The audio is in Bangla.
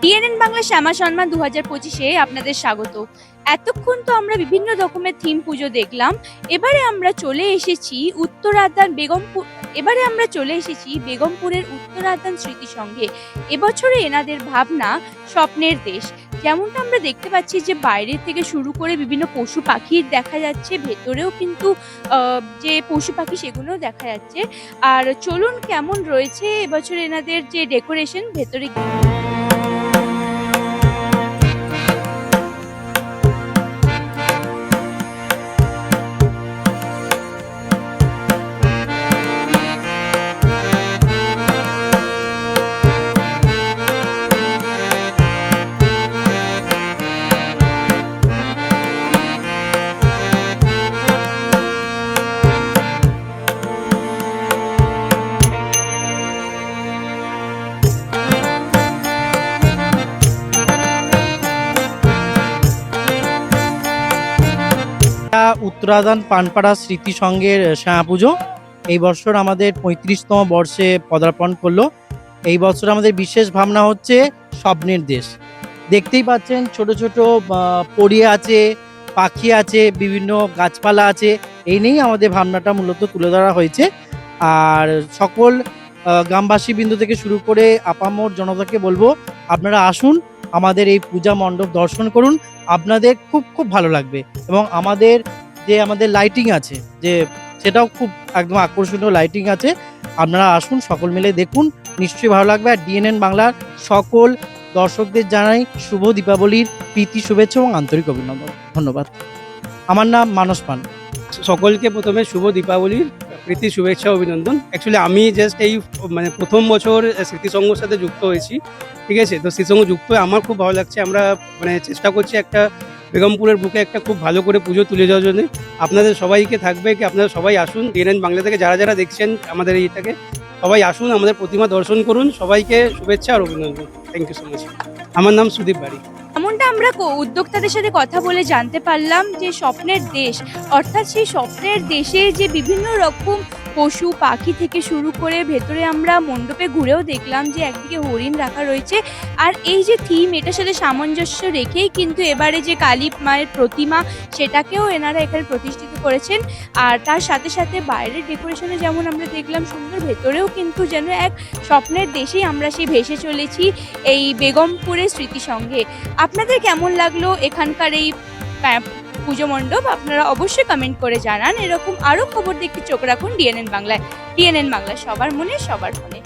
TNN Bangla Shyama সম্মান দু হাজার পঁচিশে আপনাদের স্বাগত। এতক্ষণ তো আমরা বিভিন্ন রকমের থিম পুজো দেখলাম। এবারে আমরা চলে এসেছি উত্তর উত্তরাদান বেগমপুর এবারে আমরা চলে এসেছি বেগমপুরের উত্তরাদান স্মৃতি সঙ্গে। এবছরে এনাদের ভাবনা স্বপ্নের দেশ। যেমনটা আমরা দেখতে পাচ্ছি যে বাইরে থেকে শুরু করে বিভিন্ন পশু পাখির দেখা যাচ্ছে, ভেতরেও কিন্তু যে পশু পাখি সেগুলোও দেখা যাচ্ছে। আর চলুন কেমন রয়েছে এবছর এনাদের যে ডেকোরেশন, ভেতরে এটা উত্তরাদান পানপাড়া স্মৃতি সংঘের শ্যামা পুজো। এই বছর আমাদের পঁয়ত্রিশতম বর্ষে পদার্পণ করল। এই বছর আমাদের বিশেষ ভাবনা হচ্ছে স্বপ্নের দেশ। দেখতেই পাচ্ছেন ছোট ছোট পড়িয়ে আছে, পাখি আছে, বিভিন্ন গাছপালা আছে। এই নিয়েই আমাদের ভাবনাটা মূলত তুলে ধরা হয়েছে। আর সকল গ্রামবাসী বিন্দু থেকে শুরু করে আপামর জনতাকে বলব, আপনারা আসুন, আমাদের এই পূজা মণ্ডপ দর্শন করুন। আপনাদের খুব খুব ভালো লাগবে। এবং আমাদের যে আমাদের লাইটিং আছে, যে সেটাও খুব একদম আকর্ষণীয় লাইটিং আছে। আপনারা আসুন, সকল মিলে দেখুন। নিশ্চয়ই ভালো লাগবে। আর ডিএনএন বাংলার সকল দর্শকদের জানাই শুভ দীপাবলির প্রীতি, শুভেচ্ছা এবং আন্তরিক অভিনন্দন। ধন্যবাদ। আমার নাম মানস পান। সকলকে প্রথমে শুভ দীপাবলির প্রীতি, শুভেচ্ছা, অভিনন্দন। অ্যাকচুয়ালি আমি জাস্ট এই মানে প্রথম বছর স্মৃতিসংঘর সাথে যুক্ত হয়েছি। ঠিক আছে? তো স্মৃতিসংঘ যুক্ত হয়ে আমার খুব ভালো লাগছে। আমরা মানে চেষ্টা করছি একটা বেগমপুরের বুকে একটা খুব ভালো করে পুজো তুলে যাওয়ার জন্য আপনাদের সবাইকে থাকবে কি আপনারা সবাই আসুন ডিএনএন বাংলা থেকে যারা যারা দেখছেন আমাদের এইটাকে, সবাই আসুন, আমাদের প্রতিমা দর্শন করুন, সবাইকে শুভেচ্ছা আর অভিনন্দন। থ্যাংক ইউ সো মাচ আমার নাম সুদীপ বাড়ি। এমনটা আমরা উদ্যোক্তাদের সাথে কথা বলে জানতে পারলাম যে স্বপ্নের দেশ, অর্থাৎ সেই স্বপ্নের দেশে যে বিভিন্ন রকম পশু, পাখি থেকে শুরু করে ভেতরে আমরা মণ্ডপে ঘুরেও দেখলাম যে একদিকে হরিণ রাখা রয়েছে। আর এই যে থিম এটার সাথে সামঞ্জস্য রেখেই কিন্তু এবারে যে কালী মায়ের প্রতিমা, সেটাকেও এনারা এখানে প্রতিষ্ঠিত করেছেন। আর তার সাথে সাথে বাইরের ডেকোরেশনে যেমন আমরা দেখলাম, সুন্দর ভেতরেও কিন্তু যেন এক স্বপ্নের দেশেই আমরা সেই ভেসে চলেছি এই বেগমপুরের স্মৃতি সঙ্গে আপনাদের কেমন লাগল এখানকার এই পুজো মণ্ডপ, আপনারা অবশ্যই কমেন্ট করে জানান। এরকম আরও খবর দেখতে চোখ রাখুন ডিএনএন বাংলায়। ডিএনএন বাংলা, সবার মনে, সবার ফোনে